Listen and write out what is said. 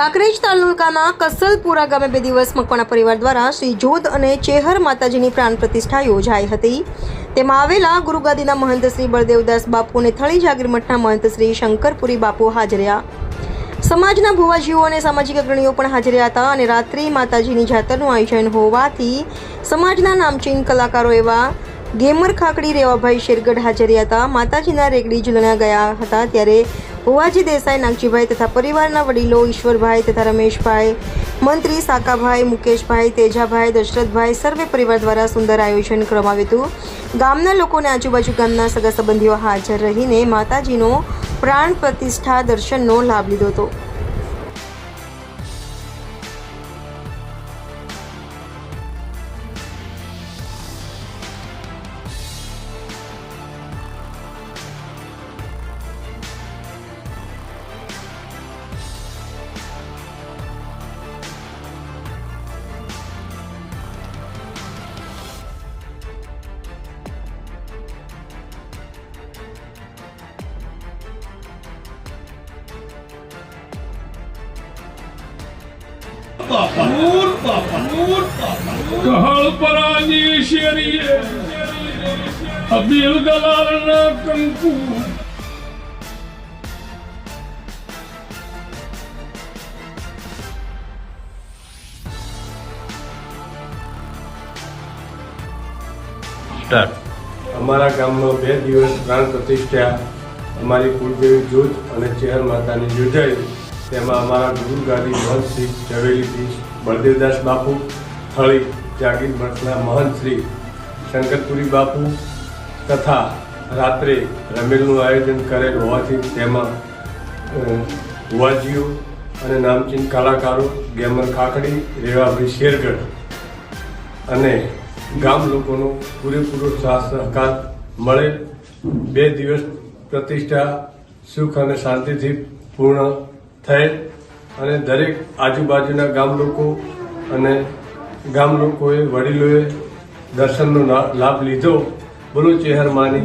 કાંકરેજ તાલુકાના કસલપુરા ગામે બે દિવસ મકવાણા પરિવાર દ્વારા શ્રી જોધ અને ચેહર માતાજીની પ્રાણ પ્રતિષ્ઠા યોજાઈ હતી. તેમાં આવેલા ગુરુગાદીના મહંત શ્રી બળદેવદાસ બાપુ અને થળી જાગીર મઠના મહંત શ્રી શંકરપુરી બાપુ હાજર્યા સમાજના ભુવાજીઓ અને સામાજિક અગ્રણીઓ પણ હાજર હતા અને રાત્રિ માતાજીની જાતરનું આયોજન હોવાથી સમાજના નામચીન કલાકારો એવા ગેમર ખાકડી રેવાભાઈ શેરગઢ હાજર હતા. માતાજીના રેગડી ઝૂલણા ગયા હતા ત્યારે ભુવાજી દેસાઈ, નાગજીભાઈ તથા પરિવારના વડીલો ઈશ્વરભાઈ તથા રમેશભાઈ, મંત્રી સાકાભાઈ, મુકેશભાઈ, તેજાભાઈ, દશરથભાઈ સર્વે પરિવાર દ્વારા સુંદર આયોજન કરવામાં આવ્યું હતું. ગામના લોકોને આજુબાજુ ગામના સગા સંબંધીઓ હાજર રહીને માતાજીનો પ્રાણ પ્રતિષ્ઠા દર્શનનો લાભ લીધો હતો. કહળ પરાની શેરીએ અબીલ દલાલના કંકુ. સ્ટાર્ટ. અમારા ગામમાં બે દિવસ પ્રાણ પ્રતિષ્ઠા અમારી કુળદેવી જૂથ અને ચેહર માતાની યોજાઈ. તેમાં અમારા ગુરુગાદી મહંતસિંહ મહંત શ્રી બળદેવદાસ બાપુ, થળી જાગીર મઠના મહંત શ્રી શંકરપુરી બાપુ તથા રાત્રે રમેલનું આયોજન કરેલ હોવાથી તેમાં ભુવાજીઓ અને નામચીન કલાકારો, ગેમર ખાખડી, રેવાભાઈ શેરગઢ અને ગામ લોકોનો પૂરેપૂરો સાથ સહકાર મળે. બે દિવસ પ્રતિષ્ઠા, સુખ અને શાંતિથી પૂર્ણ થયેલ અને દરેક આજુબાજુના ગામ લોકો અને ગામ લોકોએ વડીલોએ દર્શનનો લાભ લીધો બોલો ચેહર માની.